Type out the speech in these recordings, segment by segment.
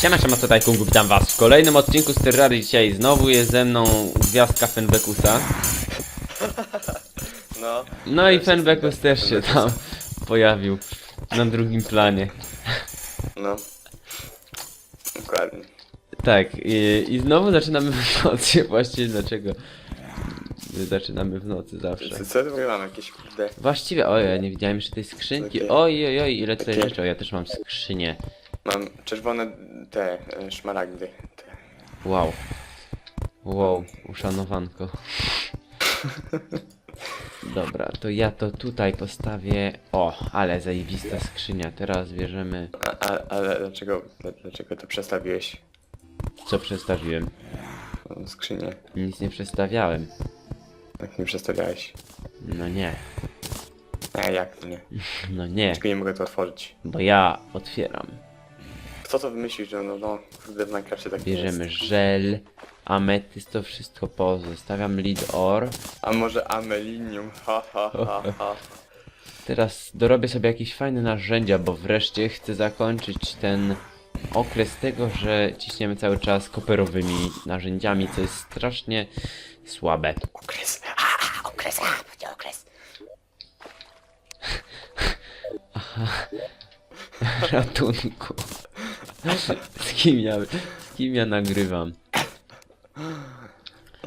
Siema, siema, tutaj Kungu, witam was w kolejnym odcinku z Terrarii. Dzisiaj znowu jest ze mną gwiazdka Fenbekusa. No. No i Fenbekus też się tam pojawił na drugim planie. No. Dokładnie. Tak, i, i znowu zaczynamy w nocy. Właściwie dlaczego zaczynamy w nocy zawsze? Co, tu mam? Jakieś kurde... Właściwie, oj, ja nie widziałem jeszcze tej skrzynki. Oj, oj, oj, ile tutaj rzeczy. O, ja też mam skrzynię. Mam czerwone te e, szmaragdy. Te. Wow. Wow, uszanowanko. Dobra, to ja to tutaj postawię. O, ale zajebista skrzynia. Teraz bierzemy. A, a, ale dlaczego, dlaczego to przestawiłeś? Co przestawiłem? Tą skrzynię. Nic nie przestawiałem. Jak nie przestawiałeś? No nie, A jak to nie? no nie, Tylko nie mogę to otworzyć. bo ja otwieram. Kto to wymyślił, że no, no, kurde w Minecrafcie tak Bierzemy żel, ametyst, to wszystko pozostawiam lead or. A może amelinium? Ha, ha, ha, ha. Teraz dorobię sobie jakieś fajne narzędzia, bo wreszcie chcę zakończyć ten okres tego, że ciśniemy cały czas koperowymi narzędziami, co jest strasznie słabe. Okres. A, a, okres, a, będzie okres. Ratunku. Z kim ja, z kim ja nagrywam?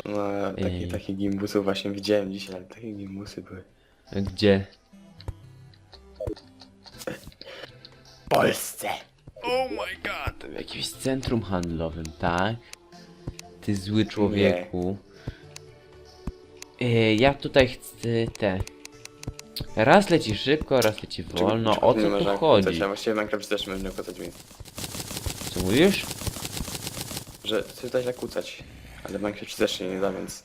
No, Ej. takie, takie gimbusy właśnie widziałem dzisiaj, ale takie gimbusy były. Gdzie? W Polsce! W jakimś centrum handlowym, tak? Ty zły człowieku. E, ja tutaj chcę te. Raz leci szybko, raz leci wolno. O co tu chodzi? Kłócać, a właściwie w Minecraft też można kłócać mi. Mówisz? Że chcę tutaj zakłócać. Ale Minecraft też się nie da, więc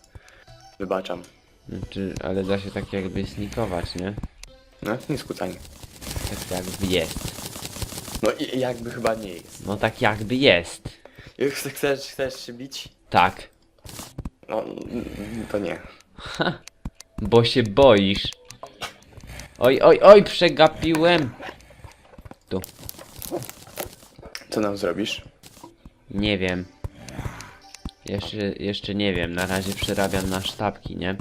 wybaczam. Znaczy, ale da się tak jakby snikować, nie? No, to nie skłócanie. Tak jakby jest. No i jakby chyba nie jest. No tak jakby jest. Jak chcesz, chcesz, chcesz się bić? Tak. No, to nie. Bo się boisz. Oj, oj, oj, przegapiłem. Tu. Co nam zrobisz? Nie wiem. Jeszcze, jeszcze nie wiem. Na razie przerabiam na sztabki, nie?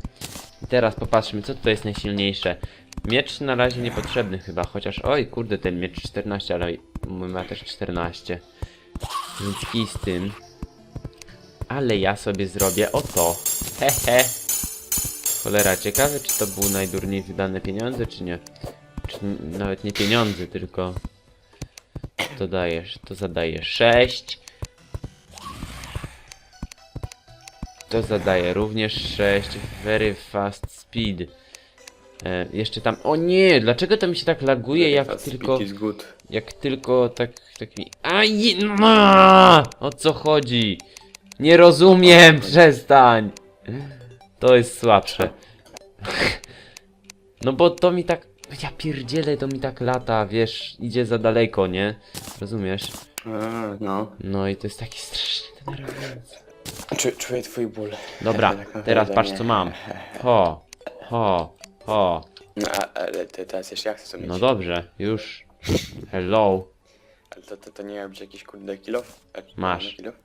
I teraz popatrzmy, co tutaj jest najsilniejsze. Miecz na razie niepotrzebny chyba, chociaż oj, kurde, ten miecz 14, ale mój ma też 14. Więc kij z tym. Ale ja sobie zrobię o to. Hehe. Cholera, ciekawe, czy to były najdurniej wydane pieniądze, czy nie? Czy nawet nie pieniądze, tylko... To dajesz, to zadaje 6. To zadaje również 6. Very fast speed. E, jeszcze tam. O nie! Dlaczego to mi się tak laguje, jak Fast tylko. speed is good. Jak tylko tak. tak mi. Aj! No! O co chodzi? Nie rozumiem! Przestań! To jest słabsze. No bo to mi tak. Ja pierdzielę, to mi tak lata, wiesz, idzie za daleko, nie? Rozumiesz? A, no. No i to jest taki strasznie denerwujące. Czuję, czuję twój ból. Dobra, Tak teraz patrz nie. co mam. Ho, ho, ho. No, a, ale ty, teraz jeszcze ja chcę to mieć. No dobrze, już. Hello. Ale to, to, to nie miał być jakiś kurde kilof? Masz. Kilof?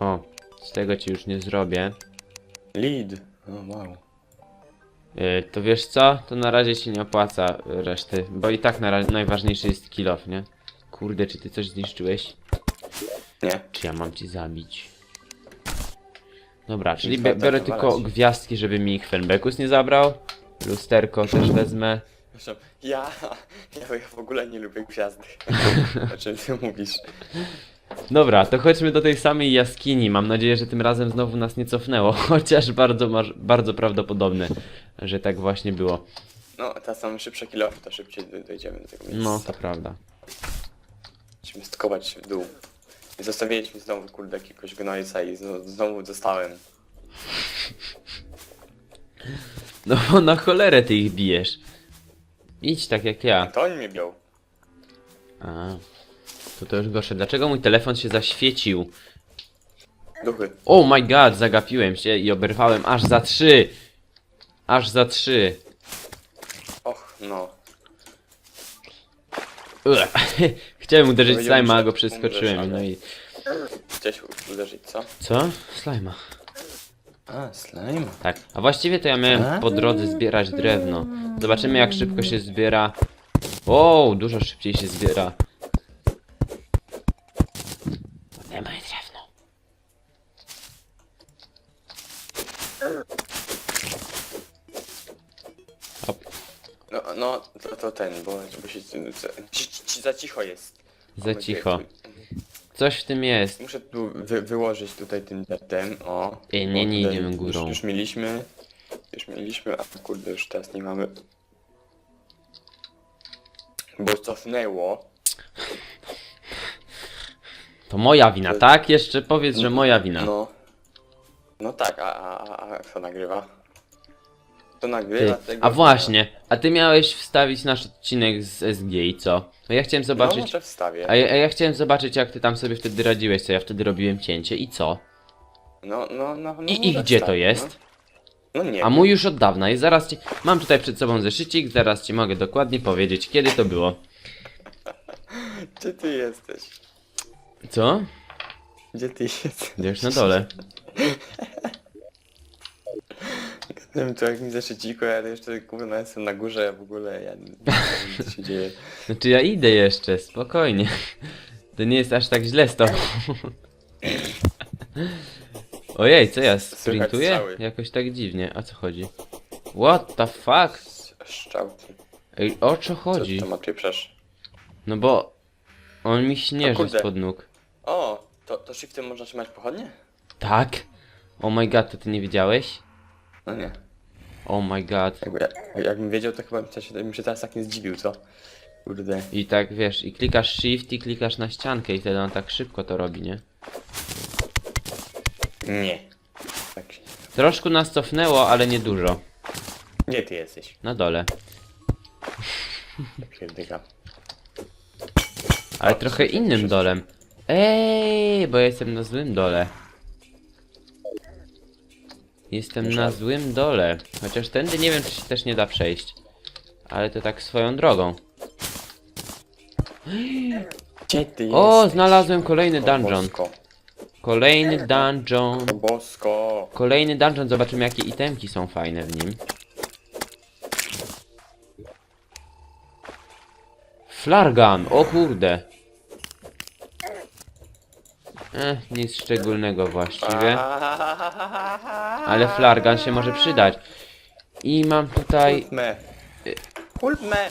O, z tego ci już nie zrobię. Lead. O, wow. Yy, to wiesz co? To na razie się nie opłaca y, reszty, bo i tak na razie najważniejszy jest kill off, nie? Kurde, czy ty coś zniszczyłeś? Nie. Czy ja mam ci zabić? Dobra, czyli biorę tylko gwiazdki, żeby mi ich Fenbekus nie zabrał. Lusterko też wezmę. Ja, ja, ja w ogóle nie lubię gwiazdy. o czym ty mówisz? Dobra, to chodźmy do tej samej jaskini. Mam nadzieję, że tym razem znowu nas nie cofnęło, chociaż bardzo, maż- bardzo prawdopodobne, że tak właśnie było. No, teraz są szybsze kilofy, to szybciej do- dojdziemy do tego miejsca. No, to prawda. Musimy skować się w dół. I zostawiliśmy znowu kurde jakiegoś gnojca i znowu, znowu dostałem. No bo na cholerę ty ich bijesz. Idź tak jak A ja. to oni mnie bią. A, to to już gorsze. Dlaczego mój telefon się zaświecił? Duchy. Oh my god, zagapiłem się i oberwałem aż za trzy. Aż za trzy. Och, no. Ugh. Chciałem uderzyć Powiedziałbym, slajma, a że go przeskoczyłem, no i... Chciałeś uderzyć, co? Co? Slajma. A, slime. Tak, a właściwie to ja miałem po drodze zbierać drewno. Zobaczymy jak szybko się zbiera. O, dużo szybciej się zbiera. Za cicho jest. za cicho. Coś w tym jest. Muszę tu wy, wyłożyć tutaj tym ten, o. Ej, nie, nie idziemy górą. Już, już mieliśmy, już mieliśmy, a kurde, już teraz nie mamy. Bo cofnęło. To moja wina, tak? Jeszcze powiedz, że moja wina. No. No tak, a, a, a, a kto nagrywa? Kto Ty. nagrywa tego? A właśnie, a ty miałeś wstawić nasz odcinek z SG i co? No ja chciałem No zobaczyć. może wstawię. A ja, a ja chciałem zobaczyć, jak ty tam sobie wtedy radziłeś, co ja wtedy robiłem cięcie i co? No, no, no, no I, i może gdzie to wstawię, jest? No, no nie. A mój już od dawna i zaraz ci... Mam tutaj przed sobą zeszycik, zaraz ci mogę dokładnie powiedzieć, kiedy to było. Gdzie ty jesteś? Co? Gdzie ty jesteś? Już na dole. Nie wiem, to jak mi zaszyciko, ja jeszcze kurwa jestem na górze, ja w ogóle, ja nie wiem co się dzieje. Znaczy ja idę jeszcze, spokojnie. To nie jest aż tak źle z tobą. Ojej, co ja sprintuję? strzały. Jakoś tak dziwnie, a co chodzi? What the fuck? Szczałki. Ej, o co Co chodzi? to ma pieprzesz? No bo... On mi śnieży kurde. spod nóg. O, to, to shiftem można trzymać pochodnie? Tak? Oh my god, to ty nie wiedziałeś? No nie. Oh my god. Jakby, jak, jakbym wiedział, to chyba bym się, bym się teraz tak nie zdziwił, co? Kurde. I tak wiesz, i klikasz shift i klikasz na ściankę i wtedy on tak szybko to robi, nie? Nie. Tak się... Troszkę nas cofnęło, ale nie dużo. Gdzie ty jesteś? Na dole. Pierdyka. Ale trochę innym dolem. Ej, bo ja jestem na złym dole. Jestem na złym dole. Chociaż tędy nie wiem, czy się też nie da przejść. Ale to tak swoją drogą. Gdzie ty jesteś? O, znalazłem kolejny O dungeon. Bosko. Kolejny dungeon. O bosko. Kolejny dungeon, zobaczymy jakie itemki są fajne w nim. Flargan, o kurde. Eh, nic szczególnego właściwie. Ale flargan się może przydać. I mam tutaj... Hulpme. Hulpme.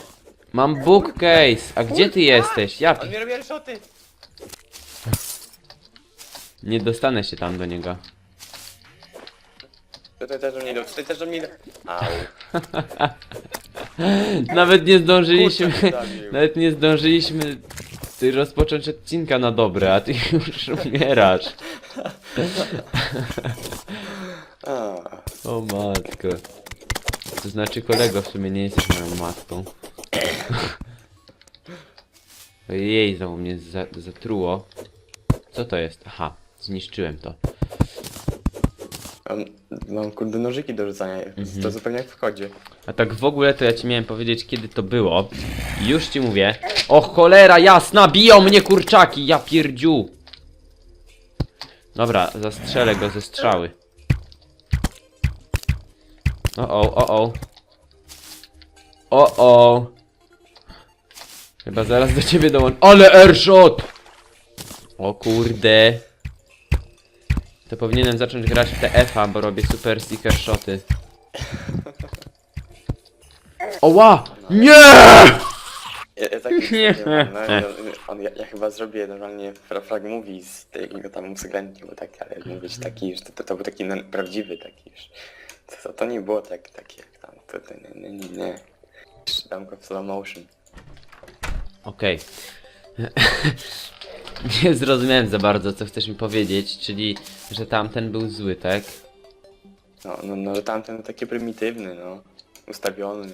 Mam bookcase. A gdzie ty jesteś? Ja On mi robi szoty. nie dostanę się tam do niego. Tutaj też do mnie idą, tutaj też do mnie idą. Au. Nawet nie zdążyliśmy... Kurczę, zabił. Nawet nie zdążyliśmy ty rozpocząć odcinka na dobre, a ty już umierasz. A. O matko. To znaczy kolego, w sumie nie jesteś moją matką. Ojej, znowu mnie za zatruło. Co to jest? Aha, zniszczyłem to. Mam, mam kurde nożyki do rzucania, to zupełnie jak w kodzie. A tak w ogóle to ja ci miałem powiedzieć kiedy to było. Już ci mówię. O cholera jasna, biją mnie kurczaki, ja pierdziu. Dobra, zastrzelę go ze strzały. O o, o o. O o. Chyba zaraz do ciebie dołączę. Ale airshot! O kurde. To powinienem zacząć grać w TF-a, bo robię super sticker shoty. Oła! Nie! Ja, ja tak Nie. nie. No, ja, on, ja, ja chyba zrobię normalnie fra, frag movie z tego tam uwzględnił, tak, ale mówić taki, że to, to, to był taki no, prawdziwy taki już. To, to, to nie było tak, takie jak tam, to, to nie, nie, nie, nie. Dam go w slow motion. Okej. Nie zrozumiałem za bardzo, co chcesz mi powiedzieć, czyli, że tamten był zły, tak? No, no, no, że tamten taki prymitywny, no. Ustawiony.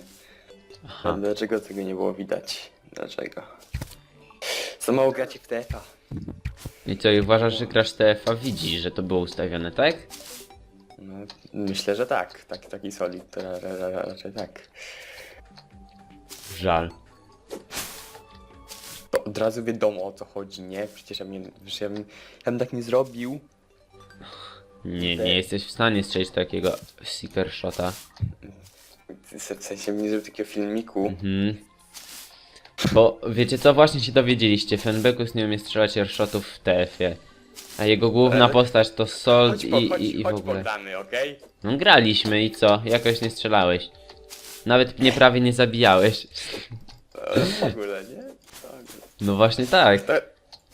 Aha. A dlaczego tego nie było widać? Dlaczego? Za mało gracie w TFA. I co, i uważasz, że grasz TF-a widzi, że to było ustawione, tak? No, myślę, że tak. tak taki solid to ra, ra, ra, raczej tak. Żal. Od razu wiadomo o co chodzi, nie? Przecież ja, przecież ja, bym, ja bym tak nie zrobił. Nie, nie jesteś w stanie strzelić takiego seeker shota. W sensie bym nie zrobił takiego filmiku. Mhm. Bo wiecie co, właśnie się dowiedzieliście, Fenbekus nie umie strzelać airshotów w TF-ie. A jego główna Ale- postać to Sold Chodź, po, i, chodź, i, i w chodź ogóle. okej? No graliśmy i co? Jakoś nie strzelałeś. Nawet mnie prawie nie zabijałeś. Ale W ogóle, nie? No właśnie tak, To,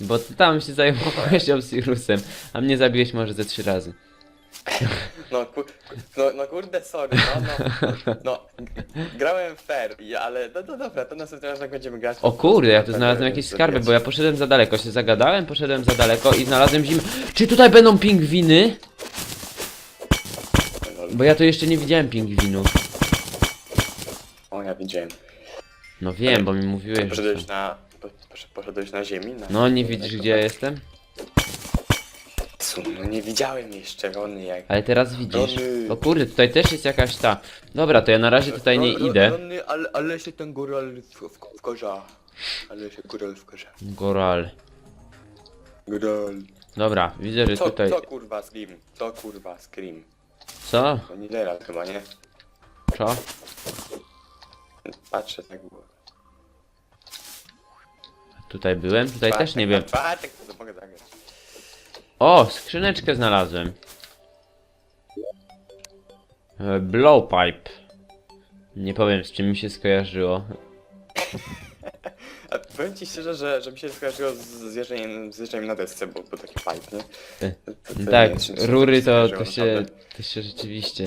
bo ty tam się zajmowałeś Obsirusem, a mnie zabiłeś może ze trzy razy. no, ku, no, no kurde, sorry, no, no, no, grałem fair, i- ale no, no dobra, to następnym razem jak będziemy grać... O kurde, ja tu znalazłem jakieś skarby, bo ja poszedłem za daleko, się zagadałem, poszedłem za daleko i znalazłem zim... Czy tutaj będą pingwiny? Bo ja tu jeszcze nie widziałem pingwinów. O, ja widziałem. No wiem, bo mi mówiłeś, że Poszedłeś na... po- posz- Poszedłeś na ziemi? Na, No nie widzisz gdzie ja jestem? Su, No nie widziałem jeszcze, Rony, jak... Ale teraz widzisz. Rony. O kurde, tutaj też jest jakaś ta... Dobra, to ja na razie tutaj nie Ro- ro- idę. Rony, ale, ale się ten góral w, w, w korza. Ale się góral w korza. Goral. Góral. Dobra, widzę, że Co, tutaj... co kurwa Scream? Co kurwa Scream? Co? To nie teraz chyba, nie? Co? Patrzę tak było. Tutaj byłem? Tutaj też nie wiem. Jak to mogę zagrać. O, skrzyneczkę znalazłem. E, Blowpipe. Nie powiem z czym mi się skojarzyło. A powiem ci szczerze, że, że mi się skojarzyło z, z, jeżdżeniem, z jeżdżeniem na desce, bo, bo taki pipe, nie? E, To- to- to Tak, nie, czy- czy- rury to, skojarzyło, to się, naprawdę. to się rzeczywiście...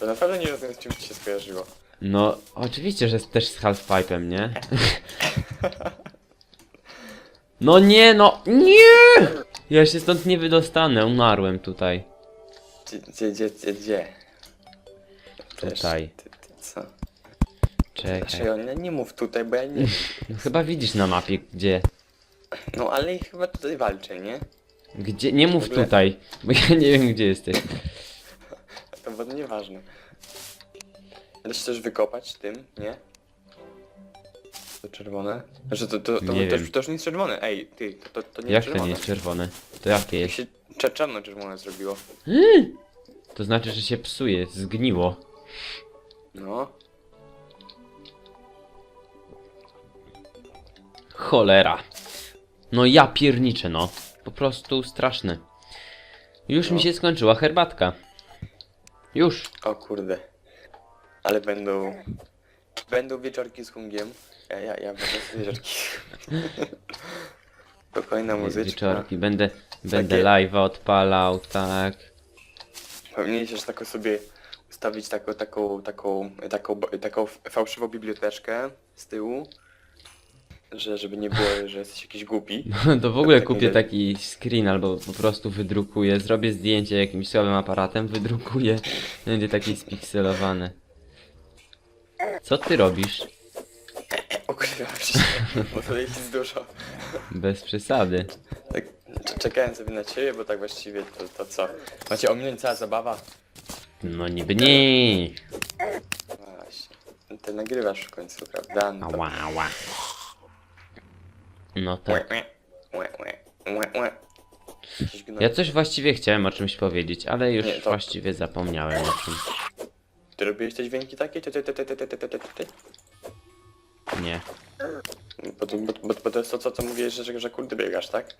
To naprawdę nie rozumiem, z czym ci się skojarzyło. No, oczywiście, że też z halfpipe'em, nie? No nie, no, nie! Ja się stąd nie wydostanę, umarłem tutaj. Gdzie, gdzie, gdzie, gdzie? Tutaj. Ty, ty, co? Czekaj. Dlaczego? Nie, nie mów tutaj, bo ja nie. No, chyba widzisz na mapie, gdzie. No ale chyba tutaj walczę, nie? Gdzie, nie mów ogóle- tutaj, bo ja nie wiem gdzie jesteś. To bo nieważne. Ale chcesz wykopać tym, nie? To czerwone? Że to, to, to, Nie to, wiem. to, już nie jest czerwone. Ej, ty, to, to, to nie Jak jest to czerwone. nie jest czerwone? To jakie Jak jest? się cze- czarno-czerwone zrobiło. To znaczy, że się psuje, zgniło. No. Cholera. No ja pierniczę, no. Po prostu straszne. Już mi No. się skończyła herbatka. Już. O kurde. Ale będą... Będą wieczorki z hungiem. Ja, ja, ja będę z wieczorki. Spokojna muzyczka. Wieczorki. Będę, będę live'a odpalał, tak. Powinieneś taką sobie ustawić taką, taką, taką, taką, taką fałszywą biblioteczkę z tyłu. Że, żeby nie było, że jesteś jakiś głupi. To w ogóle Tak kupię nie- taki screen albo po prostu wydrukuję. Zrobię zdjęcie jakimś słabym aparatem, wydrukuję. Będzie taki spikselowany. Co ty robisz? Ukrywam się, bo tutaj jest dużo. Bez przesady. Tak, c- czekałem sobie na ciebie, bo tak właściwie to, to co? Macie ominąć cała zabawa? No niby nie. Właśnie. Ty nagrywasz w końcu, prawda? No to... Ała, ała. No Łe, tak. łe, łe, łe, łe, łe. Jakiś gnoj. Ja coś właściwie chciałem o czymś powiedzieć, ale już Nie, to- właściwie zapomniałem o czym. Ty robiłeś te dźwięki takie? Ty, ty, ty, ty, ty, ty, ty, ty, ty. Nie. Bo, to, bo, bo, bo to jest to, co, co mówiłeś, że, że, że kurde biegasz, tak?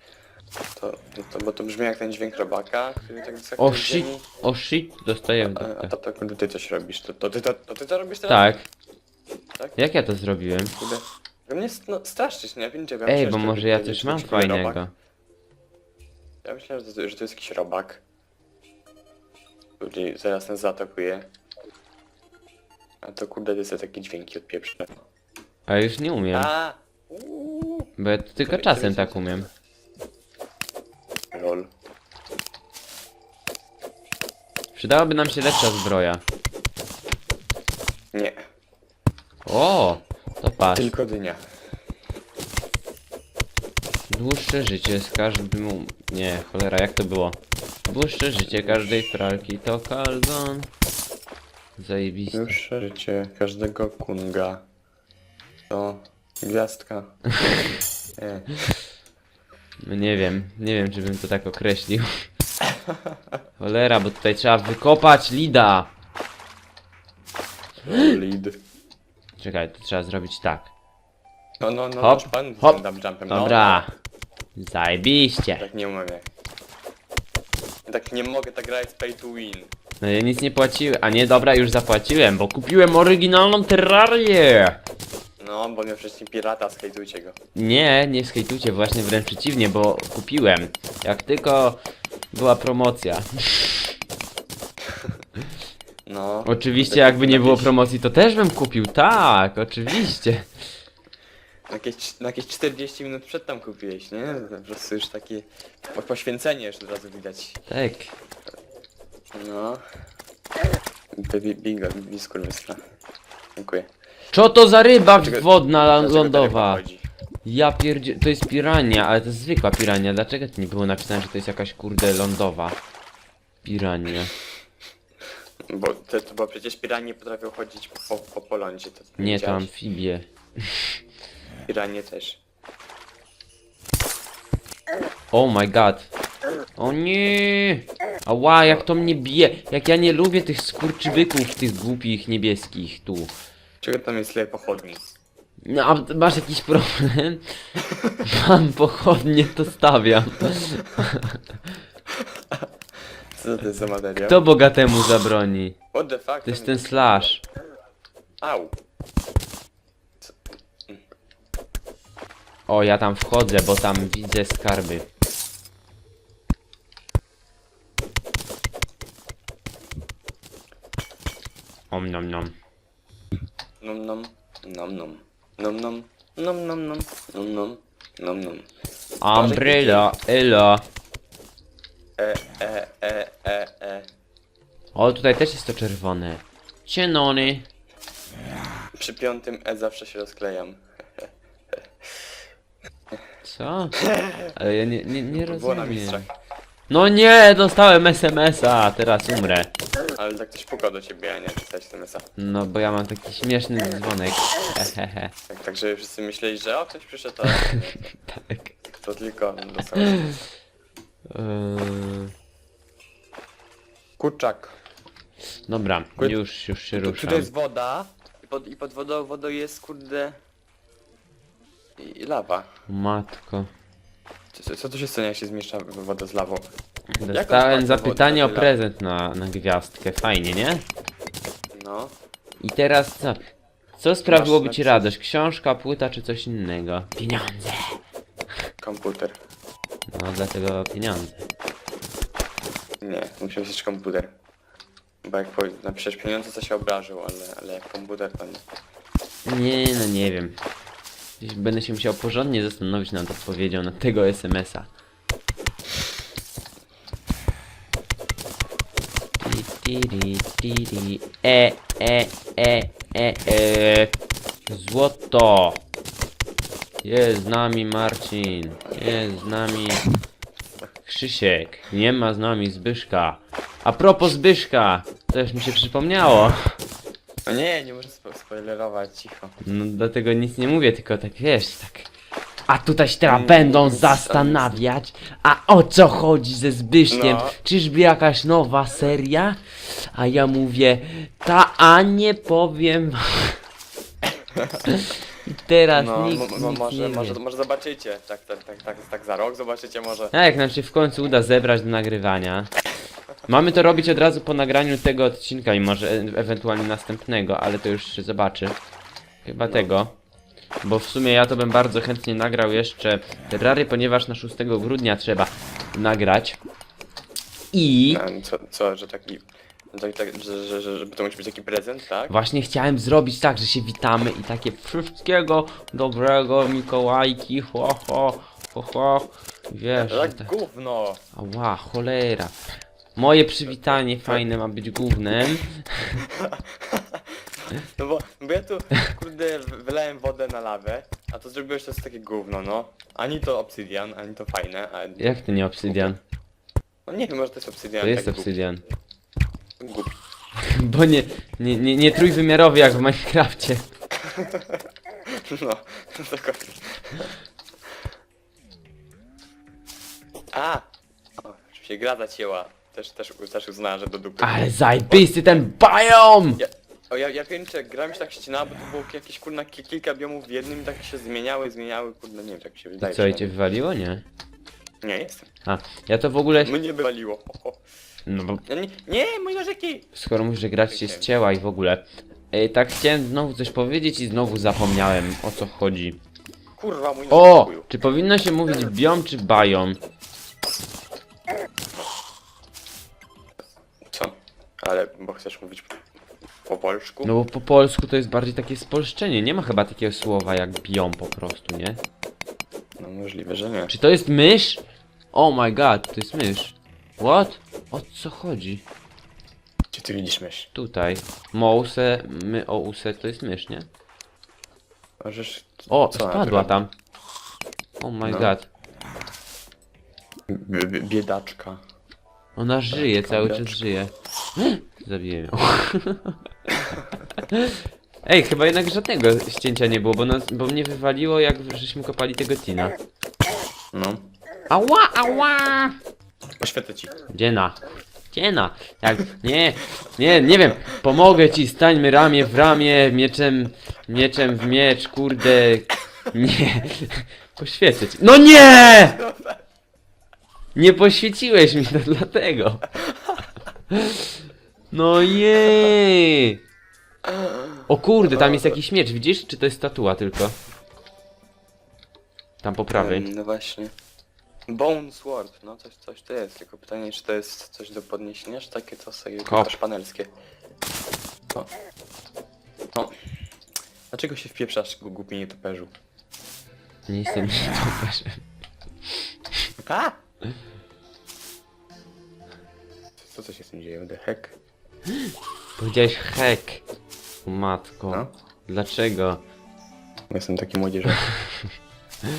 To, to, bo to brzmi jak ten dźwięk robaka, który tak O z shit, o shit, dostaję w A, a to, to kurde ty coś robisz. To, to, ty, to, to ty to robisz teraz? Tak. Tak? Jak ja to zrobiłem? Kurde. To mnie no, straszczysz, nie? Ja wiem, Ej, bo może ja coś mam fajnego. Ja myślałem, że to, że to jest jakiś robak. Który zaraz nas zaatakuje. A to kurde, to są takie dźwięki od pieprza. A już nie umiem, A! Uuu. bo ja to tylko czasem tak umiem. Lol. Przydałaby nam się lepsza zbroja. Nie, O, to patrz. tylko dynia. Dłuższe życie z każdym... Nie, cholera, jak to było? Dłuższe życie każdej pralki to kalgon. Zajebiste. Dłuższe życie każdego kunga. To Gwiazdka. Nie. No nie wiem, nie wiem czy bym to tak określił. Cholera, bo tutaj trzeba wykopać lida. Lead. Czekaj, to trzeba zrobić tak. No, no, no, Hop, pan z hop. jumpem. No, Dobra. Zajebiście. Tak nie umiem. Tak nie mogę, ta gra jest pay to win. No ja nic nie płaciłem. A nie, dobra, już zapłaciłem, bo kupiłem oryginalną terrarię. No, bo miał wcześniej pirata, skejtujcie go. Nie, nie skejtujcie, właśnie wręcz przeciwnie, bo kupiłem. Jak tylko była promocja. No. Oczywiście, jakby nie było jakieś- promocji, to też bym kupił. Tak, oczywiście. Na jakieś, na jakieś 40 minut przed tam kupiłeś, nie? Po prostu już takie po- poświęcenie już od razu widać. Tak. No. Baby bingo, biskur wystra. Dziękuję. Co to za ryba Dlaczego- wodna la- Dlaczego ta lądowa? chodzi? Ja pierdzie... To jest pirania, ale to jest zwykła pirania. Dlaczego to nie było napisane, że to jest jakaś kurde lądowa? Pirania. Bo, to, to, bo przecież piranie potrafią chodzić po, po, po lądzie. To Nie, to amfibie. Piranie też. Oh my god. O nie! Ała, jak to mnie bije! Jak ja nie lubię tych skurczybyków, tych głupich niebieskich tu. Czego tam jest tyle pochodni? No, a masz jakiś problem? Mam pochodnie, to stawiam. Co to jest za materiał? Kto bogatemu zabroni? What the fuck? To jest ten slash. Au. O, ja tam wchodzę, bo tam widzę skarby. Om nom nom. Nom nom. Nom nom. Nom nom. Nom nom nom. Nom nom. Nom nom. Umbrella, elo. E, e, e, e, e. O, tutaj też jest to czerwone. Cienony. Przy piątym E zawsze się rozklejam. Co? Ale ja nie, nie, nie To było na rozumiem. mistrzach. No nie, dostałem SMS-a, teraz umrę. Ale tak ktoś pukał do ciebie, a nie pisać SMS-a. No bo ja mam taki śmieszny dzwonek. Hehehe. Tak, tak, żeby wszyscy myśleli, że o, ktoś przyszedł, a Tak. to tylko dostał. Eee, Kurczak. dobra, Kurde, już, już się Tu, ruszam. tutaj jest woda i pod, i pod wodą, wodą jest kurde... I, i lawa. Matko. Co, co tu się stanie, jak się zmieszcza woda z lawą? Dostałem zapytanie o woda? prezent na, na gwiazdkę. Fajnie, nie? No. I teraz co? Co sprawiłoby ci radość? Książka, płyta czy coś innego? Pieniądze. Komputer. No dlatego pieniądze. Nie, musi być jeszcze komputer. Bo jak powie- napiszesz pieniądze, to się obrażył, ale, ale jak komputer, to nie. Nie, no nie wiem. Będę się musiał porządnie zastanowić nad odpowiedzią na tego SMS-a. E, e, e, e, e. Złoto. Jest z nami Marcin. Jest z nami Krzysiek. Nie ma z nami Zbyszka. A propos Zbyszka, też mi się przypomniało. No nie, nie muszę spo spoilerować, cicho. No dlatego nic nie mówię, tylko tak wiesz, tak. A tutaj się teraz Mm, będą nic, zastanawiać, a o co chodzi ze Zbyszkiem? No. Czyżby jakaś nowa seria? A ja mówię, ta, a nie powiem. I teraz No, nikt mo- mo- nic może, nie może, wie. może zobaczycie, tak, tak, tak, tak, tak za rok zobaczycie może. A jak nam się w końcu uda zebrać do nagrywania. Mamy to robić od razu po nagraniu tego odcinka i może e ewentualnie następnego, ale to już się zobaczy. Chyba tego. Bo w sumie ja to bym bardzo chętnie nagrał jeszcze Terrary, ponieważ na 6 grudnia trzeba nagrać. I No, Co, co, że taki, tak, tak, że, że, że, żeby to musi być taki prezent, tak? właśnie chciałem zrobić tak, że się witamy i takie wszystkiego dobrego Mikołajki, ho ho, ho ho. Wiesz, że Tak tak. gówno! Ała, cholera. Moje przywitanie fajne ma być głównym. No bo, bo ja tu, kurde, w- wylałem wodę na lawę, a to zrobiłeś to jest takie gówno, no. Ani to obsydian, ani to fajne, a... Jak to nie obsydian? No nie wiem, może to jest obsydian. To jest tak głupi- obsydian. Głupi. Bo nie, nie, nie, nie trójwymiarowy jak w Minecrafcie. No, dokładnie. A! O, oczywiście gra zacięła. Też, też, też uznała, że do dupy. Ale zajebisty ten biom! Ja, o, ja, ja wiem, czy gra mi się tak ścinała, bo to było jakieś kurna ki- kilka biomów w jednym i tak się zmieniały, zmieniały, kurde, nie wiem, tak mi się wydaje. Co, i cię przynajmniej. wywaliło? Nie. Nie, jestem. A, ja to w ogóle... Mnie wywaliło. Ho. No bo Ja nie, nie, mój nożyki! skoro mówisz, że grać się ścięła i w ogóle... Ej, tak chciałem znowu coś powiedzieć i znowu zapomniałem o co chodzi. Kurwa, mój O! Czy powinno się mówić biom czy biom? Ale, bo chcesz mówić po polsku? No bo po polsku to jest bardziej takie spolszczenie. Nie ma chyba takiego słowa jak biom po prostu, nie? No możliwe, że nie. Czy to jest mysz? Oh my god, to jest mysz. What? O co chodzi? Gdzie ty widzisz mysz? Tutaj. Mouse, my o use to jest mysz, nie? Możesz... O, co spadła tam. Oh my No. god. b- biedaczka. Ona żyje, Beczka, cały czas beczka. żyje. Zabiję ją. Ej, chyba jednak żadnego ścięcia nie było, bo, nas, bo mnie wywaliło jak żeśmy kopali tego Tina. No. Ała, ała! Poświecę ci. Dziena. Dziena. Jak, nie, nie, nie wiem. Pomogę ci, stańmy ramię w ramię, mieczem, mieczem w miecz, kurde. Nie. Poświecę ci. No nie! Nie poświeciłeś mi, to dlatego. No jej! O kurde, tam jest jakiś miecz, widzisz? Czy to jest statua tylko? Tam po prawej. Em, No właśnie. Bone Sword, no coś, coś to jest, tylko pytanie czy to jest coś do podniesienia, czy takie to sobie Kop. też panelskie. O. O. Dlaczego się wpieprzasz, gu- głupi nietoperzu? Nie jestem nietoperzem. A! Co, co się z tym dzieje? The heck? Powiedziałeś hek. Matko. No. Dlaczego? Jestem taki młodzieżowy.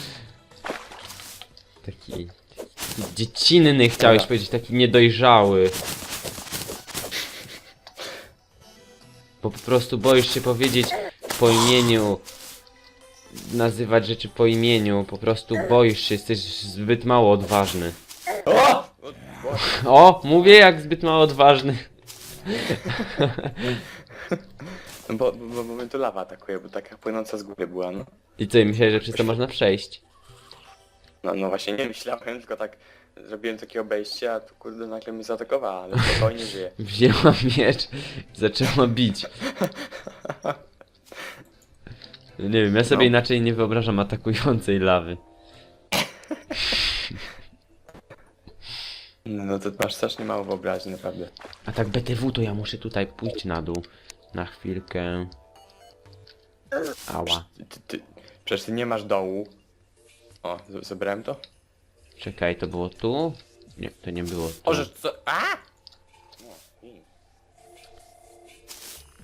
Taki, taki dziecinny chciałeś Dobra. powiedzieć, taki niedojrzały. Bo po prostu boisz się powiedzieć po imieniu. Nazywać rzeczy po imieniu. Po prostu boisz się, jesteś zbyt mało odważny. O! O, mówię jak zbyt mało odważny. No bo, bo, bo mnie tu lawa atakuje, bo taka płynąca z góry była, no. I co, myślałeś, że przez to można przejść? No, no właśnie nie myślałem, tylko tak zrobiłem takie obejście, a tu kurde nagle mnie zaatakowała, ale spokojnie żyję. Wzięła miecz i zaczęła bić. Nie wiem, ja sobie No. inaczej nie wyobrażam atakującej lawy. No, no to masz strasznie mało wyobraźni, naprawdę. A tak BTW to ja muszę tutaj pójść na dół. Na chwilkę. Ała. Ty, ty, przecież ty nie masz dołu. O, z- zebrałem to? Czekaj, to było tu? Nie, to nie było tu. O, że co? A!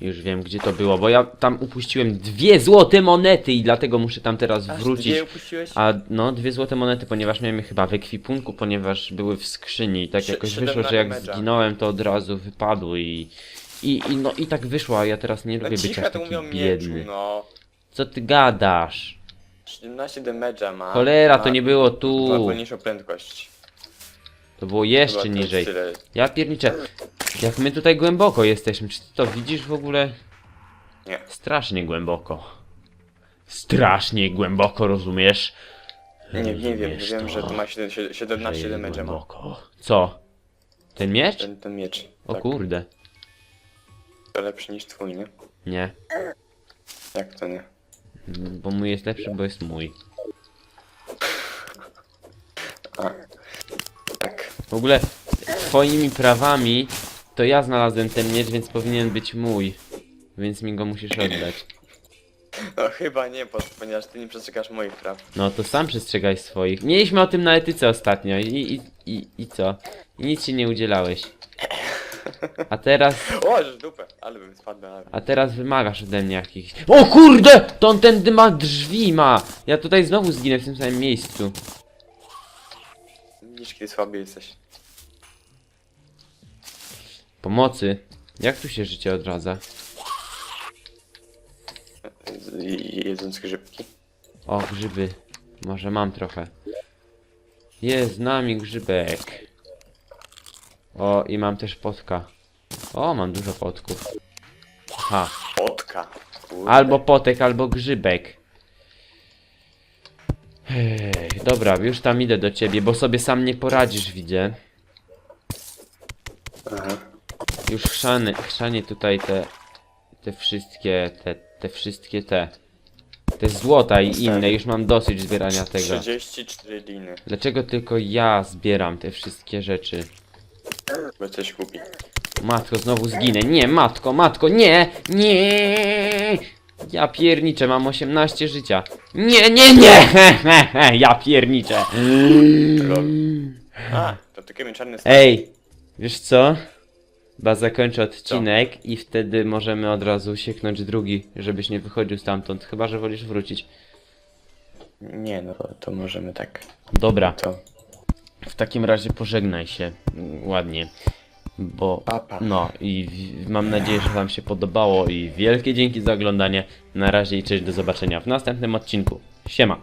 Już wiem gdzie to było, bo ja tam upuściłem dwie złote monety i dlatego muszę tam teraz Aż wrócić. dwie upuściłeś? A no, dwie złote monety, ponieważ miałem je chyba w ekwipunku, ponieważ były w skrzyni i tak jakoś siedem wyszło, na że jak damage'a. zginąłem, to od razu wypadły i, i, i no i tak wyszło, a ja teraz nie No lubię być cicho aż to taki mówią mieczu, biedny. no. Co ty gadasz? 17 damage'a ma. Cholera, to nie było tu. wolniejszą prędkość. To było jeszcze Chyba to niżej. tyle. Ja pierniczę. Jak my tutaj głęboko jesteśmy, czy ty to widzisz w ogóle? Nie. Strasznie głęboko. Strasznie głęboko, rozumiesz? Nie, nie wiem, Rozumiesz wiem, że to ma 7- że 17 jest damage'a ma. głęboko. Co? Ten miecz? Ten, ten miecz. O tak. kurde. To lepszy niż twój, nie? Nie. Jak to nie? Bo mój jest lepszy, bo jest mój. A. Tak. W ogóle twoimi prawami to ja znalazłem ten miecz, więc powinien być mój. Więc mi go musisz oddać. No chyba nie, bo- ponieważ ty nie przestrzegasz moich praw. No to sam przestrzegaj swoich. Mieliśmy o tym na etyce ostatnio i, i, i, i co? I nic się nie udzielałeś. A teraz, O, że dupę, ale bym spadł na a teraz wymagasz ode mnie jakichś... O kurde! To on ten ma drzwi ma! Ja tutaj znowu zginę w tym samym miejscu. Widzisz, kiedy słaby jesteś. Pomocy. Jak tu się życie odradza? jedząc grzybki. O, grzyby. Może mam trochę. Jest z nami grzybek. O, i mam też potka. O, mam dużo potków. Aha. Potka. Kurde. Albo potek, albo grzybek. Ech, dobra, już tam idę do ciebie, bo sobie sam nie poradzisz, widzę. Aha. Już chrzany, chrzanie tutaj te, te wszystkie, te, te wszystkie te, te złota i inne, już mam dosyć zbierania tego. 34 liny. Dlaczego tylko ja zbieram te wszystkie rzeczy? Bo coś kupi. Matko, znowu zginę. Nie, matko, matko, nie! Nie! Ja pierniczę, mam 18 życia. Nie, nie, nie! Ja pierniczę. A, to tylko mi czarny Ej, wiesz co? Chyba zakończę odcinek i wtedy możemy od razu sieknąć drugi, żebyś nie wychodził stamtąd. Chyba, że wolisz wrócić. Nie no, to możemy tak. Dobra, To. w takim razie pożegnaj się mm, ładnie. Bo Papa. no i w- mam nadzieję, że Wam się podobało i wielkie dzięki za oglądanie. Na razie i cześć, do zobaczenia w następnym odcinku. Siema.